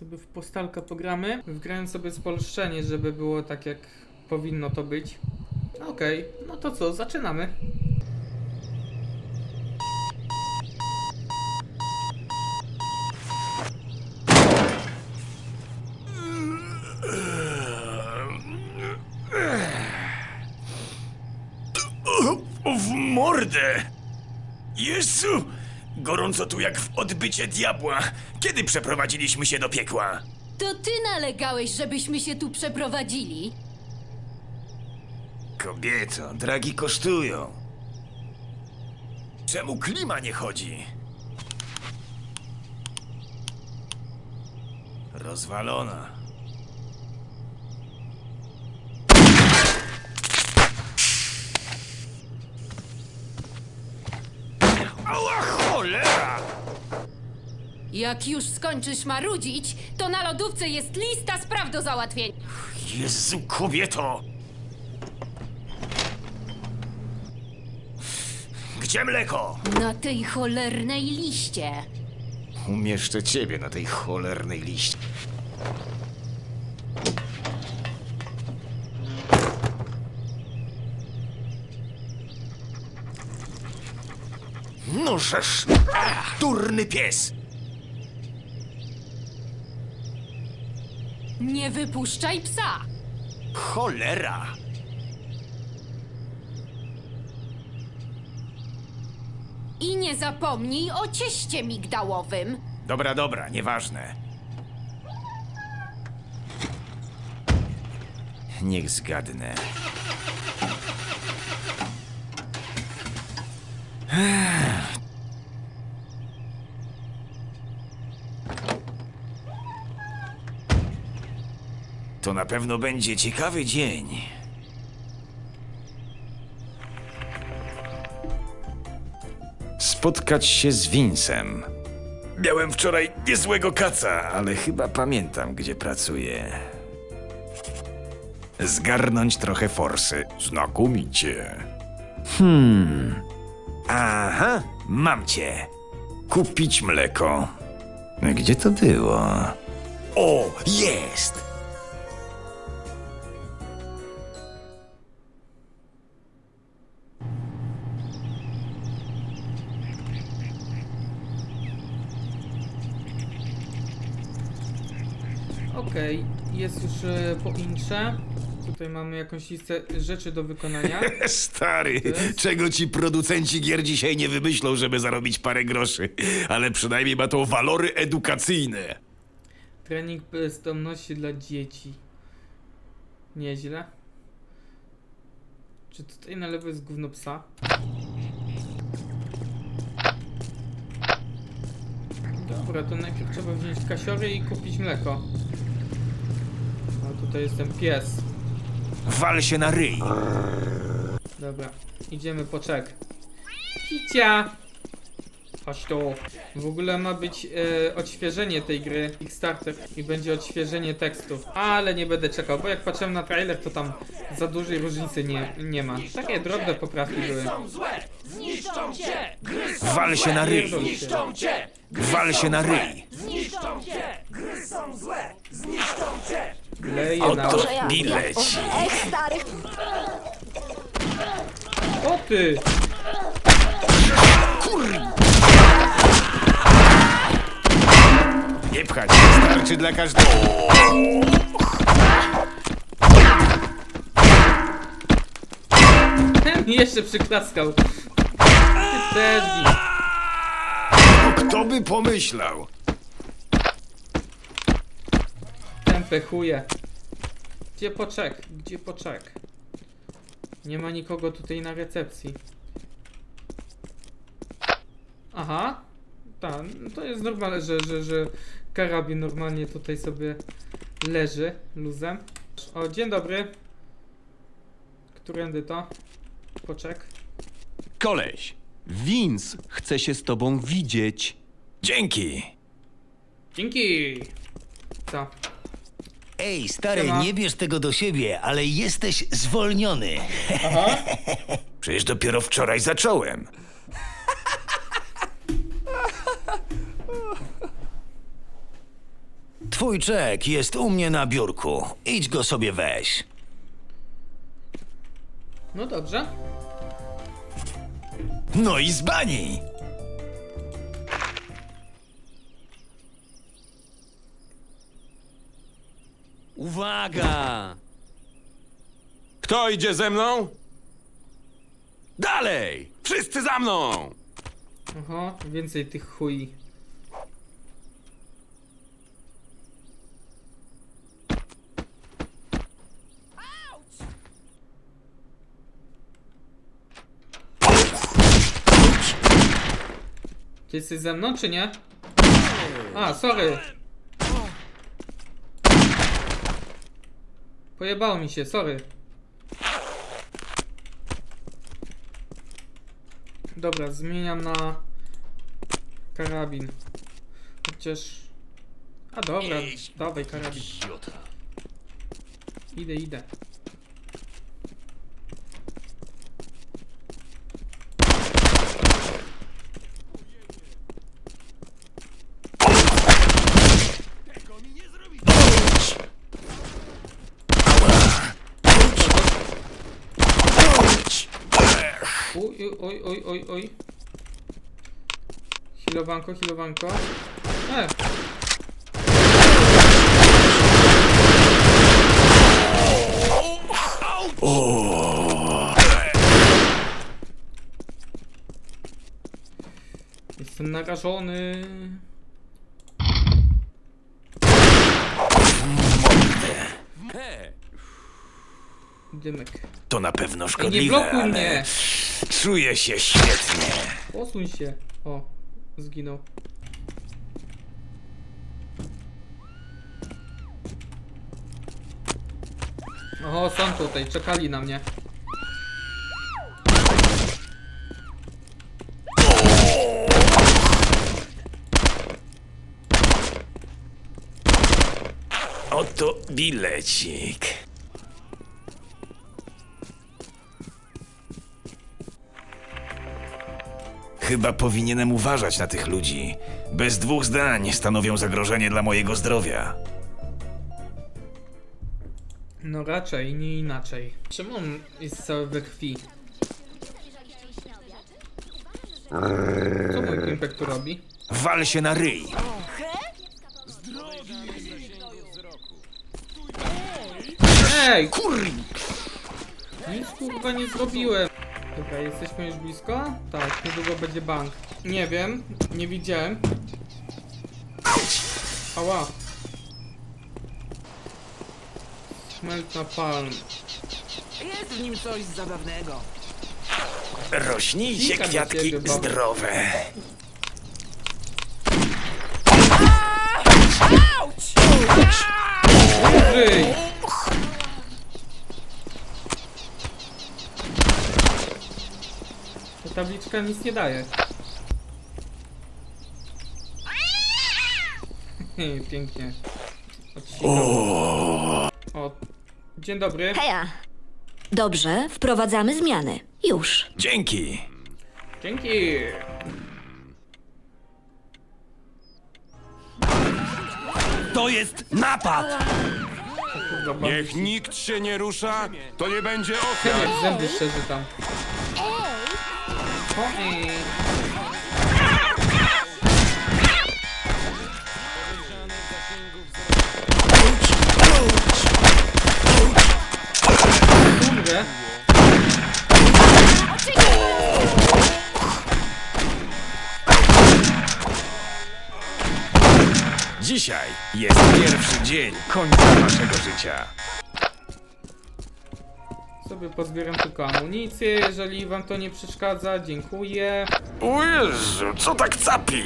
Sobie w postalka pogramy. Wgrałem sobie spolszczenie, żeby było tak jak powinno to być. Okej, no to co, zaczynamy. W mordę! Jezu! Gorąco tu jak w odbycie diabła. Kiedy przeprowadziliśmy się do piekła? To ty nalegałeś, żebyśmy się tu przeprowadzili. Kobieto, dragi kosztują. Czemu klima nie chodzi? Rozwalona. Jak już skończysz marudzić, to na lodówce jest lista spraw do załatwienia. Jezu, kobieto! Gdzie mleko? Na tej cholernej liście. Umieszczę ciebie na tej cholernej liście. No żeż! Ach, durny pies! Nie wypuszczaj psa. Cholera! I nie zapomnij o cieście migdałowym. Dobra, dobra, nieważne. Niech zgadnę. To na pewno będzie ciekawy dzień. Spotkać się z Vincem. Miałem wczoraj niezłego kaca, ale chyba pamiętam, gdzie pracuję. Zgarnąć trochę forsy. Znakomicie. Hmm. Aha, mam cię. Kupić mleko. Gdzie to było? O, jest! Okej, jest już e, po intrze. Tutaj mamy jakąś listę rzeczy do wykonania. Stary, czego ci producenci gier dzisiaj nie wymyślą, żeby zarobić parę groszy? Ale przynajmniej ma to walory edukacyjne. Trening bezdomności dla dzieci. Nieźle. Czy tutaj na lewo jest gówno psa? Dobra, to najpierw trzeba wziąć kasiory i kupić mleko. Tutaj jest ten pies. Wal się na ryj. Dobra, idziemy po czek. Kicia! Chodź tu. W ogóle ma być e, odświeżenie tej gry, Kickstarter i będzie odświeżenie tekstów. Ale nie będę czekał, bo jak patrzyłem na trailer, to tam za dużej różnicy nie, nie ma. Takie drobne poprawki były. Zniszczą cię! Wal się na ryj. Zniszczą cię! Wal się na ryj. Zniszczą cię! Gry są złe! Zniszczą cię! Leje na... Oto bileci. Ej, stary, O ty! Nie pchać, starczy dla każdego. Ten jeszcze przyklaskał. Ty też gin. Kto by pomyślał? Ten pechuje. Gdzie poczek? Gdzie poczek? Nie ma nikogo tutaj na recepcji. Aha. Tak, to jest normalne, że, że, że karabin normalnie tutaj sobie leży luzem. O, dzień dobry. Którędy to? Poczek. Koleś, Vince chce się z tobą widzieć. Dzięki. Dzięki! Co? Ej, stary, Siema. nie bierz tego do siebie, ale jesteś zwolniony. Przecież dopiero wczoraj zacząłem. Twój czek jest u mnie na biurku. Idź go sobie weź. No dobrze. No i z bani! Uwaga! Kto idzie ze mną? Dalej! Wszyscy za mną! Oho, więcej tych chuj. Ty jesteś ze mną, czy nie? A, sorry. Pojebało mi się, sorry. Dobra, zmieniam na karabin. Chociaż... A dobra, dawaj karabin. Idę, idę. Oj, oj, oj, oj. Hilowanko, hilowanko. E! Jestem narażony. Dymek. To na pewno Ej, nie szkodliwe, blokuj ale mnie! Czuję się świetnie. Posuń się. O, zginął. O, są tutaj, czekali na mnie. Oto bilecik. Chyba powinienem uważać na tych ludzi. Bez dwóch zdań stanowią zagrożenie dla mojego zdrowia. No raczej, nie inaczej. Czemu on jest cały we krwi? Co mój pimpek tu robi? Wal się na ryj. Ej, kur... Nic kurwa nie zrobiłem. Jesteśmy już blisko? Tak, niedługo będzie bank. Nie wiem, nie widziałem. Ała. Smelt na palm. Jest w nim coś zabawnego. Rośnijcie kwiatki ciebie, babo. zdrowe. Żyj! Ta tabliczka nic nie daje. Pięknie. O. Dzień dobry. Heja. Dobrze, wprowadzamy zmiany. Już. Dzięki. Dzięki. to jest napad! Niech nikt się nie rusza, to nie będzie ofiar! jak zęby szczerzy tam. Umrę. Dzisiaj jest pierwszy dzień końca waszego życia. Sobie pozbieram tylko amunicję, jeżeli wam to nie przeszkadza. Dziękuję. O Jezu, co tak capi?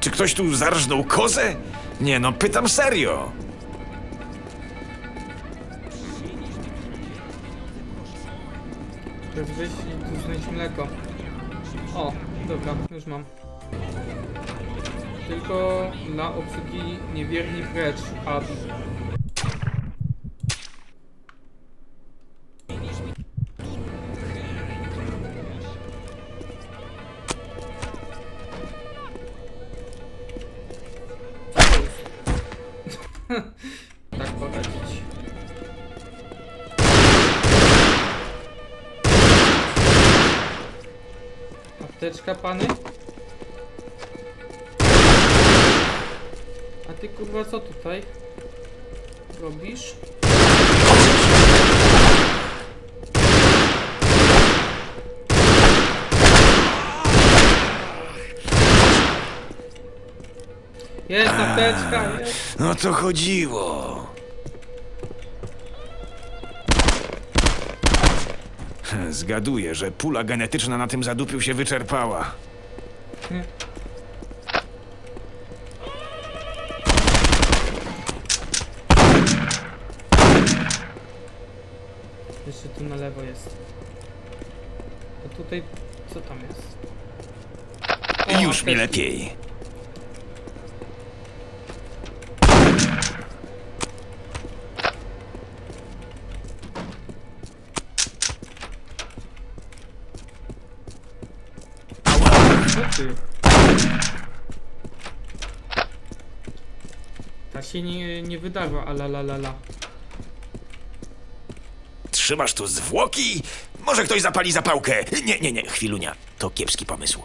Czy ktoś tu zarżnął kozę? Nie no, pytam serio. I tu znaleźć mleko. O, dobra, już mam. Tylko na obsługi niewierni precz, Abi. tak poradzić. Apteczka, pany? Ty kurwa co tutaj robisz? Jest apteczka, jest. O to chodziło. Zgaduję, że pula genetyczna na tym zadupiu się wyczerpała. Jeszcze tu na lewo jest. A tutaj co tam jest? O, Już mi apteczki. lepiej. Co ty? Ta się nie, nie wydarła, a la la la la. Trzymasz tu zwłoki? Może ktoś zapali zapałkę? Nie, nie, nie, chwilunia. To kiepski pomysł.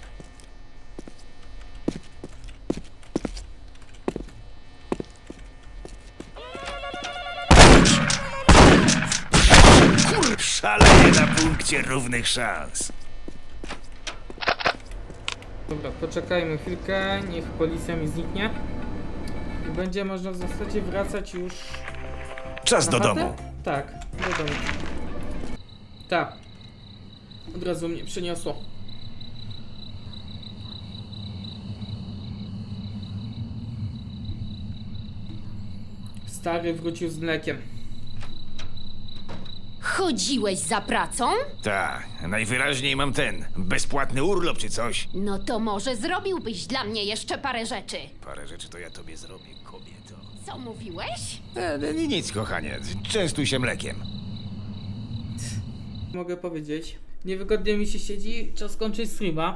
Kur... Szaleję na punkcie równych szans. Dobra, poczekajmy chwilkę, niech policja mi zniknie. I będzie można w zasadzie wracać już Czas na do chatę? domu. Tak, do domu. Tak. Od razu mnie przeniosło. Stary wrócił z mlekiem. Chodziłeś za pracą? Tak, najwyraźniej mam ten, bezpłatny urlop czy coś. No to może zrobiłbyś dla mnie jeszcze parę rzeczy. Parę rzeczy to ja tobie zrobię, kobieto. Co mówiłeś? E, nic, kochanie, częstuj się mlekiem. Mogę powiedzieć. Niewygodnie mi się siedzi, czas skończyć streama.